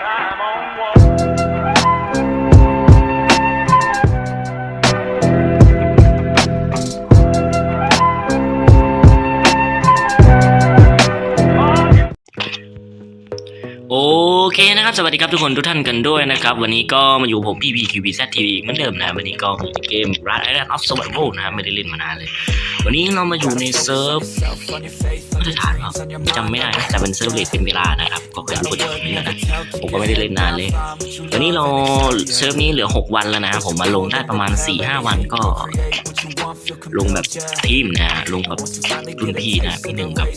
โอเคนะครับ สวัสดีครับทุกคนทุกท่านกันด้วยนะครับ วันนี้ก็มาอยู่ผมพี่พีคิวบีแซททีเหมือนเดิมนะ วันนี้ก็มีเกม Rat Island of Survival นะ ไม่ได้เล่นมานานเลย วันนี้เรามาอยู่ในเซิร์ฟ มาตรฐานครับจำไม่ได้นะแต่เป็นเซิร์ฟเลทเป็นเวลานะครับก็เคยรู้จักนี้แล้วนะผมก็ไม่ได้เล่นนานเลยวันนี้เราเซิร์ฟนี้เหลือ 6 วันแล้วนะ ผมมาลงได้ประมาณ 4-5 วันก็ ลงแบบทีมนะลงกับรุ่นพี่นะพี่หนึ่งกับ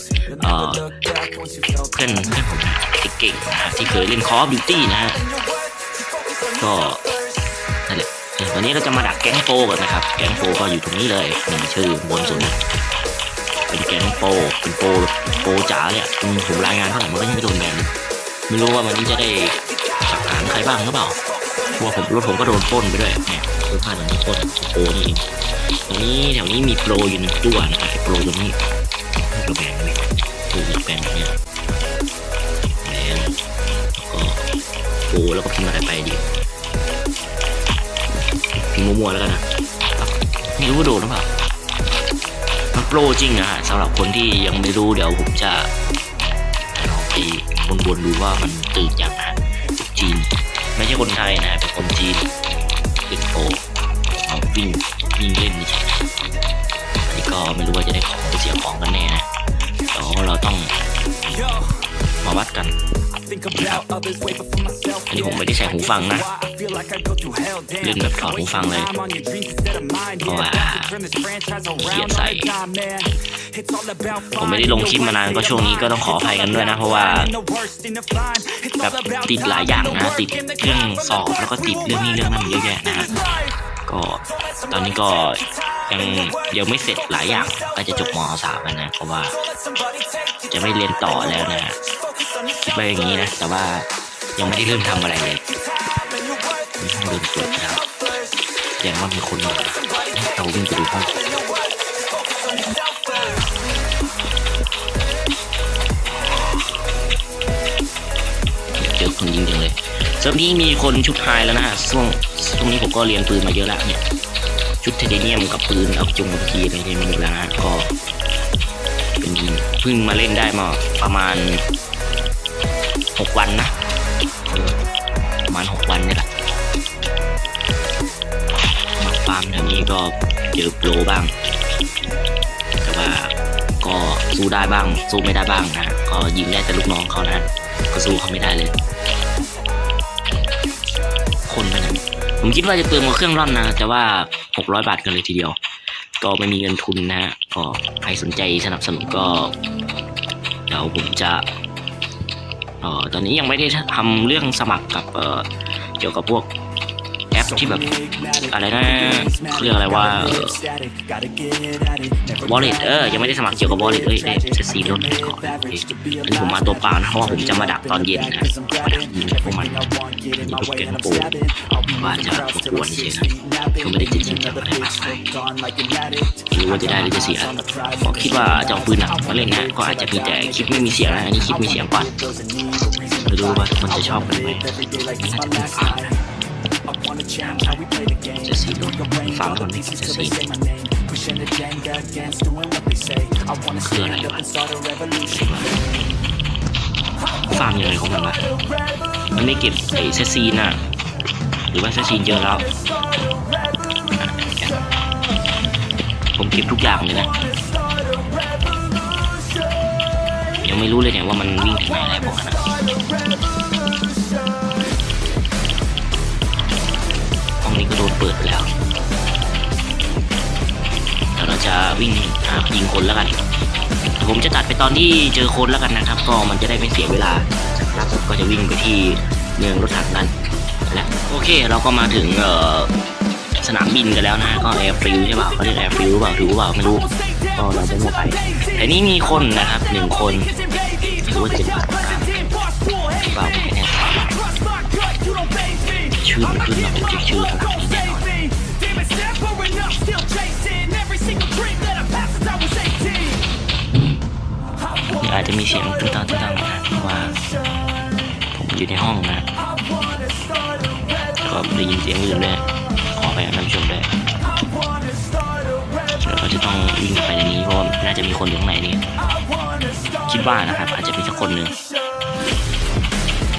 เอ่อเพื่อนเพื่อนผมนะที่เก่งนะที่เคยเล่น Call of Duty นะก็นั่นแหละวันนี้เราจะมาดักแก๊งโปกันนะครับ แก๊งโปก็อยู่ตรงนี้เลยนี่ชื่อบนสุด เป็นแก๊งโปเป็นโปโปจ๋าเนี่ยผมรายงานเท่าไหร่มันก็ยังไม่โดนแบนไม่รู้ว่าวันนี้จะได้สักฐานใครบ้างหรือเปล่าเพราะว่าผมรถผมก็โดนปล้นไปด้วยเนี่ยเสื้อผ้าตรงนี้ปล้นโปนี่เองตรงนี้แถวนี้มีโปรอยู่หนึ่งตัวนะครับไอ้โปรตรงนี้โปรแบนเลยคือแบนเนี่ยแบนแล้วก็โปแล้วก็พิมพ์อะไรไปดีพิมพ์มั่วๆแล้วกันนะไม่รู้ว่าโดนหรือเปล่า โปรจริงนะฮะสำหรับคนที่ยังไม่รู้เดี๋ยวผมจะลองไปวนๆดูว่ามันตื่นอย่างนะจีน ไม่ใช่คนไทยนะ เป็นคนจีนเป็นโปรเอาวิ่งวิ่งเล่นนี่ใช่อันนี้ก็ไม่รู้ว่าจะได้ของหรือเสียของกันแน่นะเดี๋ยวเราต้องมาวัดกัน นนี้ผมไม่ได้ใส่หูฟังนะเล่นแบบถอดหูฟังเลยเพราะว่าเขียนใส่ผมไม่ได้ลงคลิปมานานก็ช่วงนี้ก็ต้องขออภัยกันด้วยนะ เพราะว่าแบบติดหลายอย่างนะติดเรื่องสอบแล้วก็ติดเรื่องนี้เรื่องนั้นเยอะแยะนะฮะก็ตอนนี้ก็ยังยังไม่เสร็จหลายอย่างก็จะจบมสามแล้วนะเพราะว่าจะไม่เรียนต่อแล้วนะ ฮะคิดไว้อย่างนี้นะ แต่ว่ายังไม่ได้เริ่มทำอะไรเลยห้องเดินตรวจนะครับแสดงว่ามีคนอยู่เราวิ่งไปดูห้องเจอคนยิงจังเลยเซิร์ฟนี้มีคนชุดไฮแล้วนะฮะช่วงช่วงนี้ผมก็เรียนปืนมาเยอะแล้วเนี่ย ชุดเทเทเนียมกับปืนเอาจุงกับทีอะไรที่มีหมดแล้วนะก็เป็นเพิ่งมาเล่นได้มาประมาณ หกวันนะประมาณหกวันนี่แหละมาฟาร์มแถวนี้ก็เจอโปรบ้าง แต่ว่าก็สู้ได้บ้าง สู้ไม่ได้บ้างนะก็ยิงได้แต่ลูกน้องเขานะก็สู้เขาไม่ได้เลย คนไปไหนผมคิดว่าจะเติมกับเครื่องร่อนนะ แต่ว่า 600 บาทกันเลยทีเดียว ก็ไม่มีเงินทุนนะฮะก็ใครสนใจสนับสนุนก็ เดี๋ยวผมจะ ตอนนี้ยังไม่ได้ทำเรื่องสมัครกับเเกี่ยวกับพวก ที่แบบอะไรนะเขาเรียกอะไรว่าบอลเลตเออยังไม่ได้สมัครเกี่ยวกับบอลเลตเลยจะซีรถไปก่อนอันนี้ผมมาตัวเปล่านะเพราะว่าผมจะมาดักตอนเย็นนะมาดักยิงพวกมันนี่พวกแกงโปว่าจะมากวนเฉยนะคือไม่ได้จริงจังอะไรมากมายไม่รู้ว่าจะได้หรือจะเสียก็คิดว่าจะเอาปืนหนักมาเล่นนะก็อาจจะมีแต่คลิปไม่มีเสียงนะอันนี้คลิปมีเสียงก่อนไม่รู้ว่ามันจะชอบกันไหมน่าจะไม่ฟังน จะสีรถฟังคนนี้จะสีคืออะไรวะฟาร์มยังไงของมันวะมันไม่เก็บไอ้เซซีนอะหรือว่าเซซีนเยอะแล้ว ผมเก็บทุกอย่างเลยนะยังไม่รู้เลยเนี่ยว่ามันวิ่งถึงไหนอะไรพวกนั้นนะ นี้ก็โดนเปิดไปแล้วเดี๋ยวเราจะวิ่งหายิงคนแล้วกัน ผมจะตัดไปตอนที่เจอคนแล้วกันนะครับ ก็มันจะได้ไม่เสียเวลานะครับก็จะวิ่งไปที่เมืองรถถังนั้นและโอเคเราก็มาถึงเอ่อสนามบินกันแล้วนะก็แอร์ฟิลใช่เปล่าเขาเรียกแอร์ฟิลเปล่าถือเปล่าไม่รู้ก็เราจะไม่ไปแต่นี่มีคนนะครับหนึ่งคนไม่รู้ว่าจะเป็นเปล่าไม่แน่ใจ ชื่อมันขึ้นแล้วผมเช็คชื่อข้างหลังนี้แน่นอนอาจจะมีเสียงตึ้งตังตึ้งตังนะเพราะว่าผมอยู่ในห้องนะก็ได้ยินเสียงอื่นด้วยขอไปท่านผู้ชมด้วยเดี๋ยวเราจะต้องวิ่งไปในนี้เพราะว่าน่าจะมีคนอยู่ข้างในนี่คิดว่านะครับอาจจะมีสักคนหนึ่ง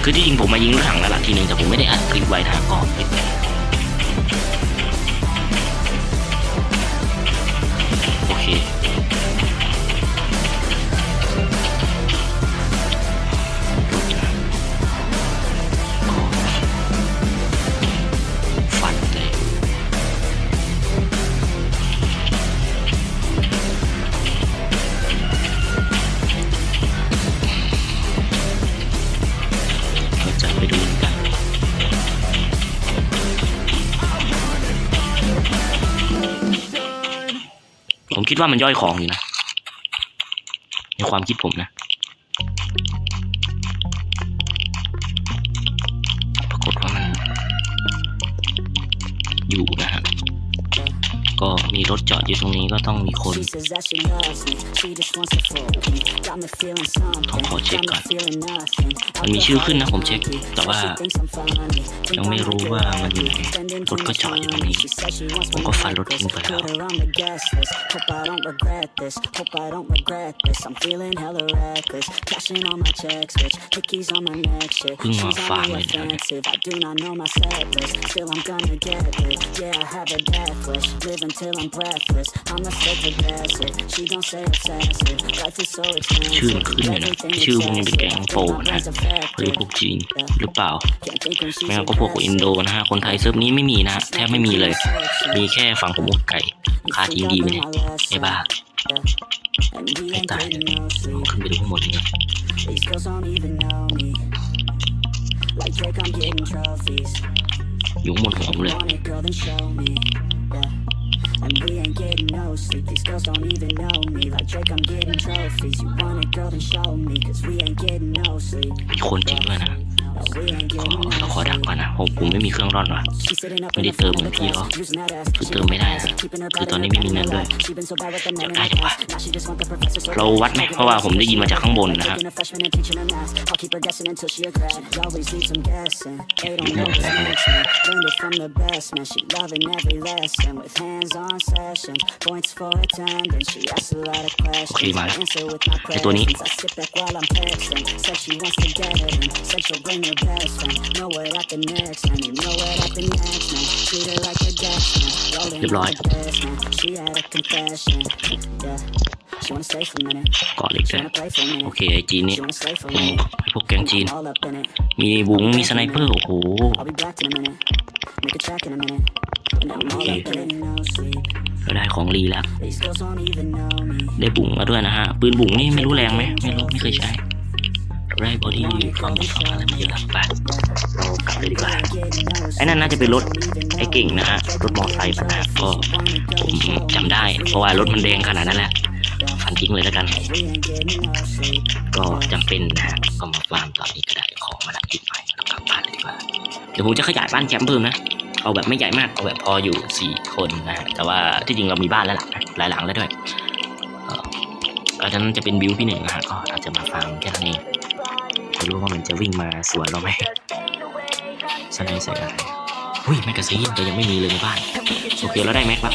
คือที่จริงผมมายิงรถถังแล้วล่ะทีหนึ่งแต่ผมไม่ได้อัดคลิปไว้นะก็คลิปไว้โอเค คิดว่ามันย่อยของอยู่นะในความคิดผมนะ รถจอดอยู่ตรงนี้ก็ต้องมีคน She says that she loves me. She just wants to fool me. Got me feeling something. ต้องขอเช็ค Got ก่อน me feeling nothing. มันมีชื่อขึ้นนะผมเช็ค แต่ว่า She thinks I'm funny. ยังไม่รู้ว่ามันอยู่ไหน Spending รถก็จอดอยู่ตรงนี้ She says she wants ผม my ก็ฟันรถ necklace. ทิ้งไปแล้ว Put her on the guest list. Hope I don't regret this. Hope I don't regret this. I'm feeling hella reckless. Cashing on my checks, bitch. Hickeys on my neck, shit. เพิ่งมา She's ฟัง on เล me ยนะ offensive. I do not know my set list. Still I'm gonna get it. Yeah, I have a death wish. Live until I'm breathless. I'm a fake aggressive. She don't say obsessive. Life is so ชื่อ expensive. มันขึ้นเลยนะชื่อพวกนี้เป็นแก๊งโปนะหรือพวกจีนหรือเปล่าไม่งั้นก็พวกอินโดนะฮะคนไทยเซิร์ฟนี้ไม่มีนะฮะแทบไม่มีเลย มีแค่ฝั่งผมอกไก่คาทิ้งดีไหมเนี่ยไอ้บ้าไม่ตายลองขึ้นไปดูข้างบนเลยนะ These girls don't even know me. Like Drake, I'm getting trophies. อยู่ข้างบนของผมเลย Want it, girl, then show me. Yeah. And we ain't getting no sleep. These girls don't even know me. Like Drake, I'm getting trophies. You want it, girl, then show me. Cause we ain't getting no sleep. มีคนจริงด้วยนะ No, we ain't ขอ getting เรา no ขอดัก sleep. ก่อนนะผมผมไม่มีเครื่องร่อนว่ะ She's sitting up ไม่ in ได้ the เติม front เหมื of อน the พี่ class, เขา using that ass. คือ She เติมไม่ได้นะ keeping her คือ body ตอนนี้ in ไม่ the มีเงินด้วย She been so bad with the men in ได้ the ดีกว่า past. Now she just want the professor so เราวัดไหมเพราะว่าผมได้ยินมาจากข้างบนนะครับ Taking a freshman and teaching her math. I'll keep her guessing until she a grad. She always leaves them guessing. They don't know what's next, man. Learned it from the best, man. She loving every lesson with hands-on sessions. Points for attendance. She asks a lot of questions. โอเคมาแล้ว Answer with my ไอตัวนี้ presence. I sit back while I'm texting. Said she wants to get it in. Said she'll bring her best friend. Know it at the next, man. You know it at the next, man. Treat her like a guest, man. Rolling เรียบร้อย with the best, man. She had a confession. Yeah. She wanna stay for a minute. เกาะเหล็ก She ด้วย wanna play for a โอ minute. เคไอจีนนี่ She wanna stay for ผ a ม minute. ให้พวกแก๊งจีน I'm all up in it. มีบุ้งมีสไนเปอร์ โอ้โห I'll be back in a minute. Make a track in a minute. And I'm all up in it. No sleep. เราได้ของรีแล้ว These girls don't even know me. ได้บุ๋งมาด้วยนะฮะ ปืนบุ๋งนี่ไม่รู้แรงไหมไม่รู้ ไม่เคยใช้ เราได้บอดี้ฟังฟังอะไรมาเยอะไปเรากลับเลยดีกว่าไอ้นั่นน่าจะเป็นรถไอ้เก่งนะฮะรถมอไซค์มันนะก็ผมจำได้ เพราะว่ารถมันแดงขนาดนั้นแหละฟันทิ้งเลยแล้วกัน ก็จำเป็นนะก็มาฟาร์มตอนนี้ก็ได้ของมาดักติดหน่อยแล้วกลับบ้านเลยดีกว่าเดี๋ยวผมจะขยายบ้านแคมป์เพิ่มนะเอาแบบไม่ใหญ่มากเอาแบบพออยู่สี่คนนะฮะแต่ว่าที่จริงเรามีบ้านแล้วล่ะหลายหลังแล้วด้วยเอ่ออาจจะนั้นจะเป็นบิวพี่หนึ่งนะฮะก็อาจจะมาฟาร์มแค่นั้ นเองไม่รู้ว่ามันจะวิ่งมาสวนเราไหมสไนใส่อะไรอุ้ยแมกกาซีนแต่ยังไม่มีเลยในบ้าน โอเคเราได้แม็กแล้ว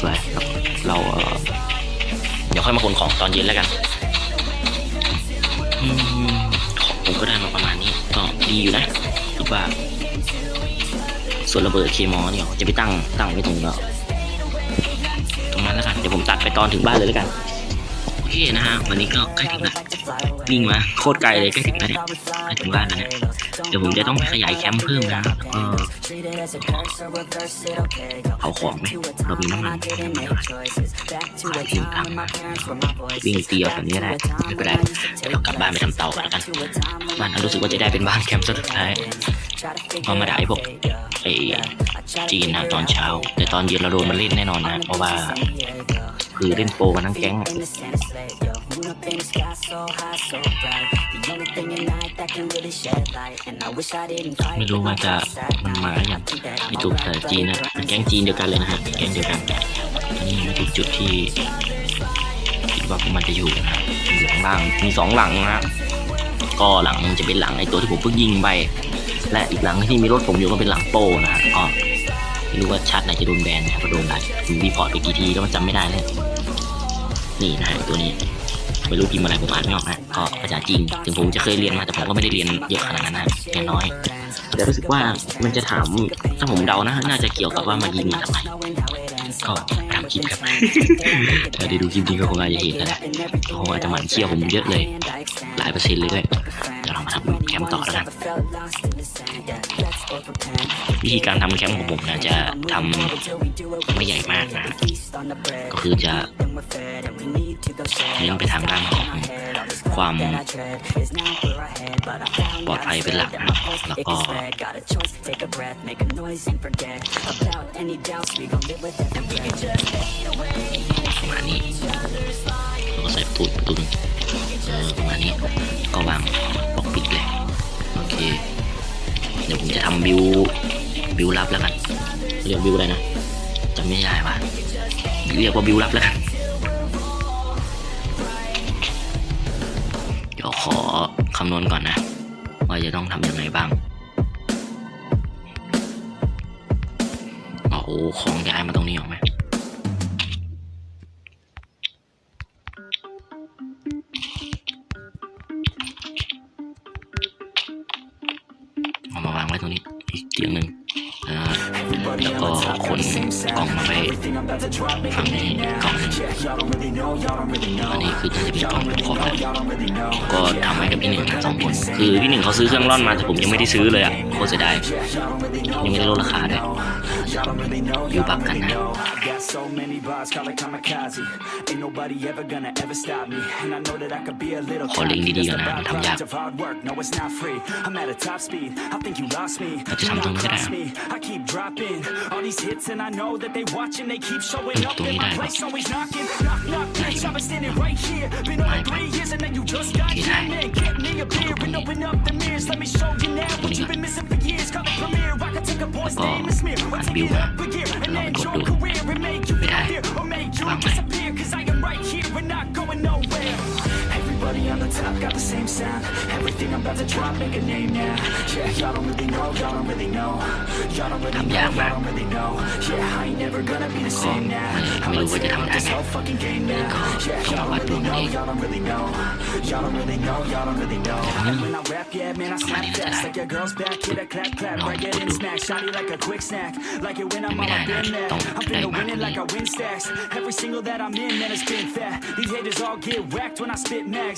สวยครับเราเอ่อเดี๋ยวค่อยมาขนของตอนเย็นแล้วกันอืมของผมก็ได้มาประมาณนี้ก็ดีอยู่นะคิดว่า ส่วนระเบิดเคมอเนี่ยจะไปตั้งตั้งไว้ตรงนั้นตรงนั้นแล้วกันเดี๋ยวผมตัดไปตอนถึงบ้านเลยแล้วกันโอ เคนะฮะวันนี้ก็ใกล้ถึงแล้ววิ่งมาโคตรไกลเลยใกล้ถึงแล้วเนี่ยใกล้ถึงบ้านแล้วเนี่ยเดี๋ยวผมจะต้องไปขยายแคมป์เพิ่มนะแล้วก็เอาของไหมเรามีน้ำมัน I didn't make choices. Back to a time when my parents were my voices. วิ่งเตียวแบบนี้ก็ได้ไม่เป็นไรเดี๋ยวเรากลับบ้านไปทำเตากันแล้วกันบ้านนั้นรู้สึกว่าจะได้เป็นบ้านแคมป์สุดท้ายก็มาด่าไอ้พวกไอ้จีนนะตอนเช้า แต่ตอนเย็นเราโดนมันเล่นแน่นอนนะเพราะว่า คือเล่นโปกันทั้งแก๊งอะไม่รู้ว่าจะมันมาอย่างไอตัวแต่จีนนะเป็นแก๊งจีนเดียวกันเลยนะฮะแก๊งเดียวกันนี่มาถึงจุดที่คิดว่ามันจะอยู่นะฮะอยู่ข้างล่างมีสองหลังนะฮะก็หลังหนึงจะเป็นหลังไอตัวที่ผมเพิ่งยิงไป และอีกหลังที่มีรถผมอยู่ก็เป็นหลังโป้นะฮะก็ รู้ว่าชัดไหนจะโดนแบนนะครับก็โดนอะไรผมรีพอร์ตไปกี่ทีก็มันจำไม่ได้เลยนี่นะฮะตัวนี้ไม่รู้พิมพ์อะไรผมอ่านไม่ออกนะก็ภาษาจีนถึงผมจะเคยเรียนมาแต่ผมก็ไม่ได้เรียนเยอะขนาดนั้นนะแค่น้อยแต่รู้สึกว่ามันจะถามถ้าผมเดานะ น่าจะเกี่ยวกับว่ามายิงมาทำไมก็ตามคลิปครับถ้าได้ดูคลิปนี้ก็คงอาจจะเห็นแล้วแหละก็คงอาจจะหมั่นเชี่ยวผมเยอะเลย หลายเปอร์เซ็นต์เลยด้วยเดี๋ยวเรามาทำแคมป์ต่อแล้วกัน วิธีการทำแคมป์ของผมนะจะทำไม่ใหญ่มากนะ ก็คือจะเน้นไปทางด้านของความปลอดภัยเป็นหลักนะแล้วก็ประมาณนี้แล้วก็ใส่ประตูอีกประตูหนึงเออประมาณนี้ก็วางบล็อกปิดเลยโอเค เดี๋ยวผมจะทำบิวบิวลับแล้วกัน เรียกบิวอะไรนะจำไม่ได้ว่ะเรียกว่าบิวลับแล้วกันเดี๋ยวขอคำนวณก่อนนะ ว่าจะต้องทำยังไงบ้างโอ้โหของย้ายมาตรงนี้ออกไหมเอาม องหนึ่งอันนี้คือจะเป็นกล่องครบแล้วก็ทำไว้กับพี่หนึ่งสองคนคือพี่หนึ่งเขาซื้อเครื่องร่อนมาแต่ผมยังไม่ได้ซื้อเลยอะโคตรเสียดายยังไม่ได้ลดราคาด้วยอยู่ปรักกันนะ Got so many bars, call it kamikaze. Ain't nobody ever gonna ever stop me. And I know that I could be a little cocky. That's the of hard work. No, it's not free. I'm at a top speed. I think you lost me. You me. I keep dropping all these hits, and I know that they watching. They keep showing up in my place, always knocking. Knock, knock, bitch. I've been standing right here. Been on three years, and then you just got here. Man, get me a beer and open up the mirrors. Let me show you now what you've been missing for years. Call the premiere. I can take a boy's name and smear. I take it up a and then your career make you disappear or make you disappear. Cause I am right here and not going nowhere. Everybody on the top got the same sound. Everything I'm about to drop, make a name now Yeah, y'all don't really know, y'all don't really know. Y'all don't really know, y'all don't really know. Yeah, I ain't never gonna be the same now I'ma take out this whole fucking game now Yeah, y'all don't really know, y'all don't really know. Y'all don't really know, y'all don't really know. And when I rap, yeah, man, I snap fast Like your girl's back, hit a clap, clap Right, get in, smack, shotty like a quick snack. Like it when I'm on my bin that I'm finna win it like I win stacks. Every single that I'm in, man, it's been fat These haters all get whacked when I spit max.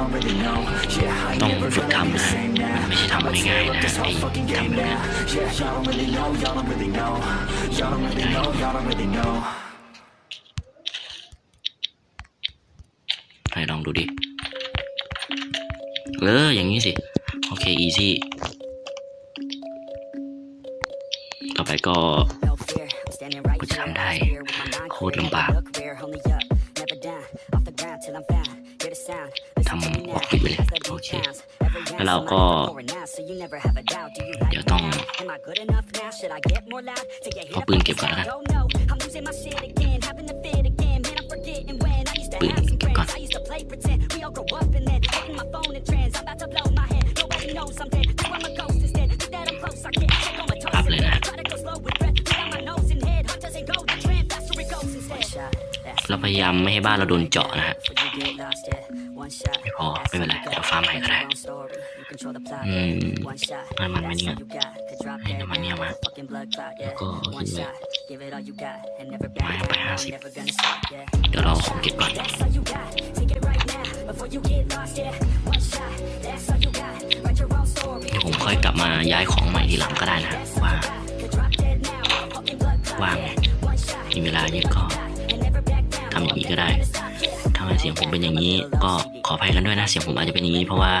ต้องฝึกทำนะมันไม่ใช่ทำง่ายๆนะไอ้ทำแบบนี้ไปลองดูดิ เออ อย่างนี้สิ โอเค อีซี่ ต่อไปก็กูจะทำได้ โคตรลำบาก Look rear, only up, never down. Off the ground till I'm found. Hear the sound. Listen ทำ to me บล็อก now. ปิดไปเลย As the โอ beat เค pounds. Every แล้วเรา ounce ก็ of my life going now, so you never have a doubt. Do you like เดี๋ยวต้อง me now? Am I good enough now? Should I get more loud? Till you hit เอา a ปืนเก็บก่อนแล้วกัน Oh no, I'm losing my shit again. Having a fit again. Man, I'm forgetting when I used to ปืน have some เก็บก่อน friends. I used to play pretend. We all grow up and then open my phone and trends. I'm about to blow my head. Nobody knows I'm dead. Now I'm a ghost instead. Think that I'm close, I can't take on my toes. อัพเลยนะ Try to go slow with breath. Put on my nose and head. Heart doesn't go the trend. Faster it goes instead. One shot, that's เราพยายามไม่ให้บ้านเราโดนเจาะนะฮะ before you get lost, yeah. One shot, ไม่พอ that's ไม่เป็นไร all you เดี๋ยว got. ฟาร์มใหม่ก็ได้ Your own story. You control the plot, อืม yeah. One shot, ให้มันมา that's เนี่ย all you got. Could drop ให้ dead มันเนี่ย now. มา Fucking blood clot, แล้ว yeah. ก็ One ขึ้นไป shot, give it all you got and never ไม้ back เอาไป down. ห้าสิบ Never gonna stop, yeah. เดี๋ยวเราของเก็บก่อน That's all you got. Take it right now before you get lost, yeah. One shot, that's all you got. Write your own story. เดี๋ยวผมค่อยกลับมาย้ายของใหม่ทีหลังก็ได้นะว่า Could drop dead now. Fucking blood clot, ว่าง yeah. One shot, มีเวลาเยอะก็ and never back down. ทำอย่างนี้ก็ได้ำไมเสียงผมเป็นอย่างนี้ ก็ขออภัยกันด้วยนะเสียงผมอาจจะเป็นอย่างนี้ เพราะว่า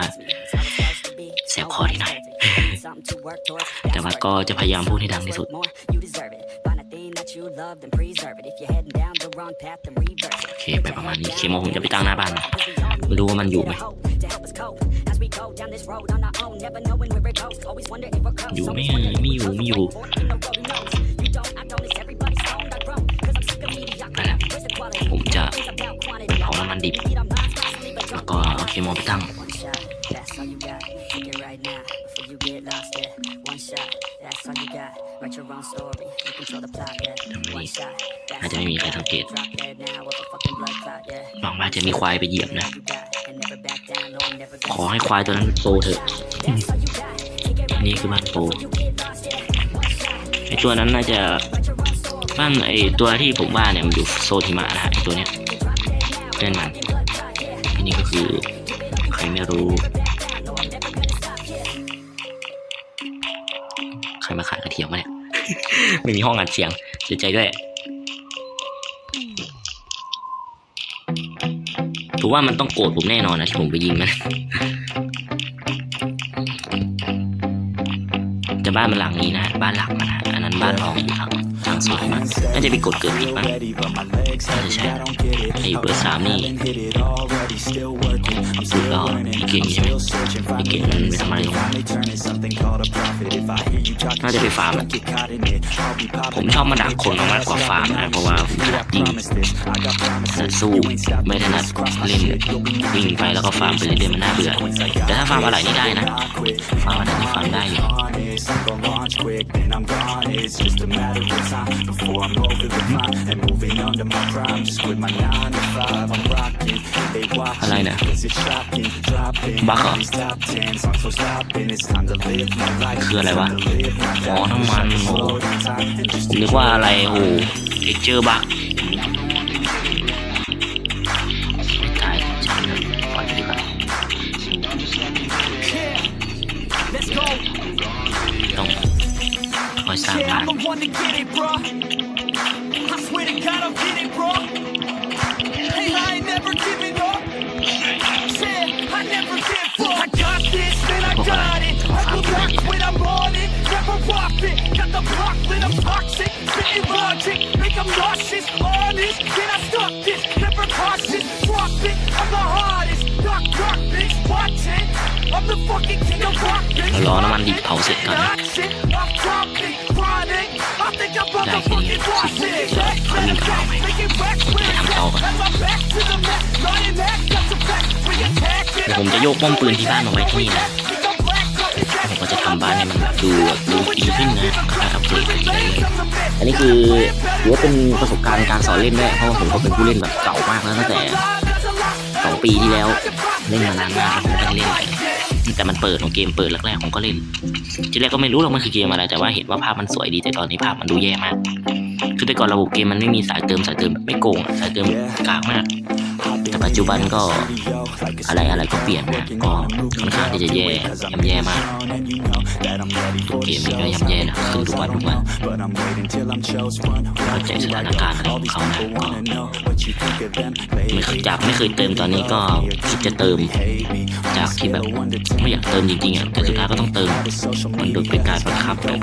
แสบคอที่หน่อยแต่ว่าก็จะพยายามพูดให้ดังที่สุด โอเค ไปประมาณนี้เคมผมจะไปตั้งหน้าบ้านมาดูว่ามันอยู่ไหมอยู่ไม่ไม่อยู่ไม่อยู่ ดิบ Need our minds constantly, but แล้ว don't ก็เอาเคโมไปตั้ง One shot, that's all you got. Take it right now before you get lost. Yeah, one shot, that's all you got. Write your own story, you control the plot. Yeah, one shot, น่า that's จะ all ไม่มี you ใคร got. สังเกต Drop dead now with a fucking blood clot. Yeah, หวังว่าจะมีควายไปเหยียบนะ all you got, and never back down, no, never ขอให้ควายตัวนั้นโตเถอะ That's all you got. Take it right นี่คือบ้านโต you get lost. Yeah, one shot, ไอตัวนั้นน่าจะ write your own story. บ้านไอตัวที่ผมว่าเนี่ยมันอยู่โซนหิมะนะฮะไอตัวเนี้ย พื่อนมันอันนี้ก็คือใครไม่รู้ ใครมาขายกระเทียมวะเนี่ย ไม่มีห้องอัดเสียงเสียใจด้วยถือว่ามันต้องโกรธผมแน่นอนนะที่ผมไปยิงมันแต่บ้านมันหลังนี้นะ บ้านหลักมันนะอันนั้นบ้านรองอยู่ทาง สองนะน่าจะไปกดเกิดผิดมั้งน่าจะใช่ไอ้เบอร์สามนี่สุดยอนมีเก่งใช่ไหมอีเก่งมันไปทำอะไรลงน่าจะไปฟาร์มผมชอบมาดักคนมากกว่าฟาร์มนะเพราะว่าผมถนัดยิงสู้ไม่ถนัดเล่นวิ่งไปแล้วก็ฟาร์มไปเรื่อยๆมันน่าเบื่อแต่ถ้าฟาร์มอะไรนี่ได้นะฟาร์มอะไรนี่ฟาร์มได้อยู่ honest. I'm gonna launch quick, then I'm gone. It's just a matter of time before I'm over the line and moving under my prime. Just quit my nine to five. I'm rocking. They watching อะไรเนี่ย 'cause it's shocking. Dropping บั๊กเหรอ these top tens. I'm so stopping. It's time to live my life. คืออะไรวะ Time to live my อ๋อ life. น้ำมัน Try to โอ้ slow down time and just ผมนึกว่าอะไรโอ้เท็กเจอร์บัก รอน้ำมันดิบเผาเสร็จก่อนนะได้แค่นี้ motherfucking boss it. เขามีข่าวไหม Making racks ผมจะทำต่อก่อนเดี๋ยวผมจะโยกป้อมปืนที่บ้านมาไว้ที่นี่นะผมก็จะทำบ้านให้มันดูดูดีขึ้นนะค่อยอัปเกรดไปเรื่อยอันนี้คือถือว่าเป็นประสบการณ์การสอนเล่นด้วยเพราะว่าผมก็เป็นผู้เล่นแบบเก่ามากแล้วตั้งแต่สองปีที่แล้วเล่นมานานมากผมก็เล่น แต่มันเปิดของเกมเปิดแรกๆผมก็เล่นทีแรกก็ไม่รู้หรอกมันคือเกมอะไรแต่ว่าเห็นว่าภาพมันสวยดีแต่ตอนนี้ภาพมันดูแย่มาก คือแต่ก่อนระบบเกมมันไม่มีสายเติมสายเติมแบบไม่โกงสายเติมกากมาก แต่ปัจจุบันก็ อะไรอะไรก็เปลี่ยนนะก็ค่อนข้างที่จะแย่ย่ำแย่มากทุกเกมนี้ก็ย่ำแย่นะขึ้นทุกวันทุกวันเข้าใจสถานการณ์อะไรของเขานะก็ไม่เคยจากไม่เคยเติมตอนนี้ก็คิดจะเติม จากที่แบบไม่อยากเติมจริงๆอะแต่สุดท้ายก็ต้องเติมมันโดนเป็นการบังคับแบบ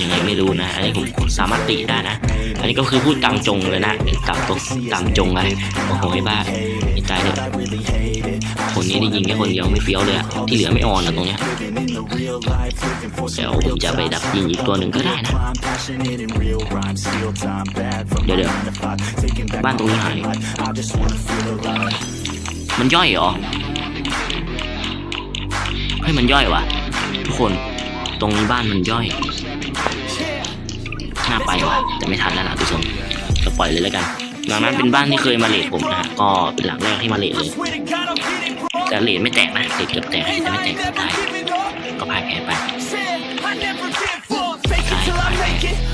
ยังไงไม่รู้นะอันนี้ผมสามารถติได้นะอันนี้ก็คือพูดตามจงเลยนะตามตรงตามจงอะไรโอ้โหไอ้บ้าไอ้ตายเนี่ย คนนี้ได้ยิงแค่คนเดียวไม่เฟี้ยวเลยอะที่เหลือไม่ออนอะตรงเนี้ยเดี๋ยวผมจะไปดักยิงอีกตัวหนึ่งก็ได้นะ เดี๋ยวเดี๋ยวบ้านตรงนี้หายมันย่อยเหรอเฮ้ยมันย่อยวะทุกคนตรงนี้บ้านมันย่อยน่าไปวะแต่ไม่ทันแล้วนะทุกคนก็ปล่อยเลยแล้วกันหลังนั้นเป็นบ้านที่เคยมาเลทผมนะฮะก็เป็นหลังแรกที่มาเลทเลย แต่เลทไม่แตกนะเลทเกือบแตกแต่ไม่แตกสุดท้ายก็พ่ายแพ้ไป I never give up. Fake it till I make it.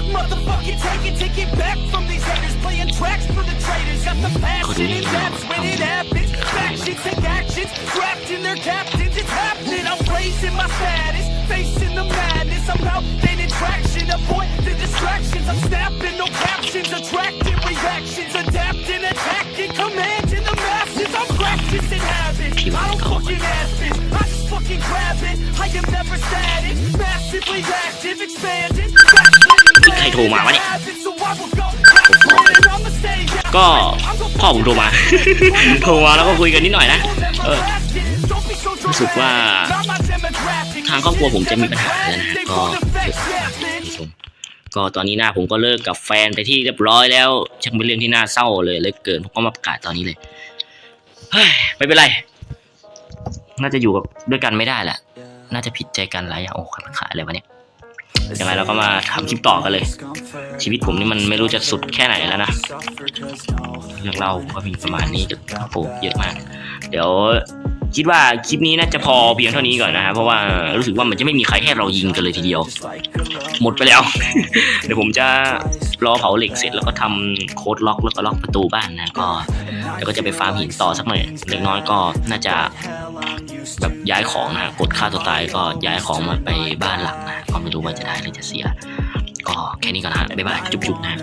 นี่ใครโทรมาวะเนี่ยก็พ่อผมโทรมา โทรมาแล้วก็คุยกันนิดหน่อยนะ เออ รู้สึกว่า ทางครอบครัวผมจะมีปัญหาแล้วนะก็ก็ตอนนี้หน้าผมก็เลิกกับแฟนไปที่เรียบร้อยแล้วช่างเป็นเรื่องที่น่าเศร้าเลยเลยเกินผมก็มาประกาศตอนนี้เลยเฮ้ยไม่เป็นไร น่าจะอยู่กับด้วยกันไม่ได้แหละ น่าจะผิดใจกันหลายอย่างโอ้ใครมันขายอะไรวะเนี่ยยังไงเราก็มาทำคลิปต่อกันเลย ชีวิตผมนี่มันไม่รู้จะสุดแค่ไหนแล้วนะเรื่องเล่าก็มีประมาณนี้จะโอ้โหเยอะมาก เดี๋ยว คิดว่าคลิปนี้น่าจะพอเพียงเท่านี้ก่อนนะฮะเพราะว่ารู้สึกว่ามันจะไม่มีใครให้เรายิงกันเลยทีเดียว หมดไปแล้ว เดี๋ยวผมจะรอเผาเหล็กเสร็จแล้วก็ทำโค้ดล็อกแล้วก็ล็อกประตูบ้านนะก็เดี๋ยวก็จะไปฟาร์มหินต่อสักหน่อยเล็กน้อยก็น่าจะแบบย้ายของนะกดค่าตัวตายก็ย้ายของมาไปบ้านหลักนะก็ไม่รู้ว่าจะได้หรือจะเสีย ก็แค่นี้ก่อนนะบ๊ายบายจุ๊บๆนะ